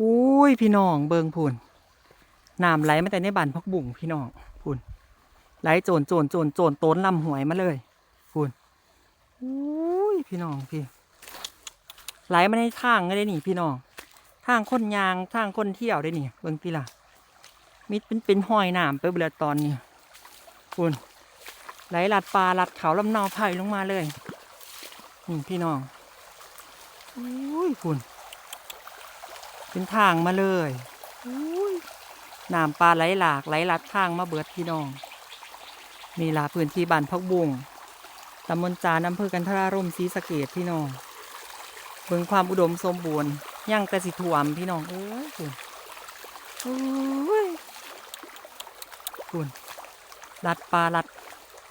อุ้ยพี่น้องเบิงพูนน้ำไหลมาแต่ในบ้านพักบุ่งพี่น้องพูนไหลโจรโจรโจรโจรโต้นลำหวยมาเลยพูนอุ้ยพี่น้องพี่ ไหลมาในทางเลยนี่ พี่น้องทางคนยางทางคนเที่ยวได้นี่เบิงพี่ล่ะมิดเป็นเป็นห้อยน้ำไปเบลตอนนี้พูนไหลหลัดปลาหลัดเขาลำนาไผ่ลงมาเลยนี่พี่น้องอุ้ยพูน เป็นทางมาเลยอุ้ยน้ำปลาไหลหลากไหลลัดทางมาเบิดพี่น้องนี่ล่ะพื้นที่บ้านพักบุงตำบลจานอำเภอกันทรารมศรีสะเกดพี่น้อง เบิ่งความอุดมสมบูรณ์ย่างแต่สิถ่วมพี่น้องเอ้ยคุณโอ้ยคุณลัดปลาลัด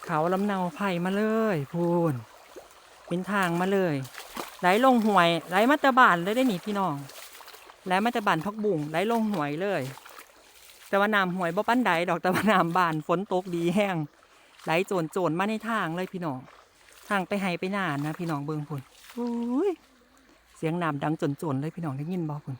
เขาลำเนาไผ่มาเลยพูนเป็นทางมาเลย ไหลลงห่วยไหลมาแตะบานเลยได้หนิพี่น้อง ไหลมาแตะบานพักบุ่งได้ลงหวยเลย แต่ว่าน้ำหวยบ่ปั้นใดดอกแต่ว่าน้ำบานฝนตกดีแห้งไหลโจนโจนมาในทางเลยพี่น้องทางไปไห้ไปนานนะพี่น้องเบิงพุ่นโอ้ยเสียงน้ำดังโจนโจนเลยพี่น้องได้ยินบ่พุ่น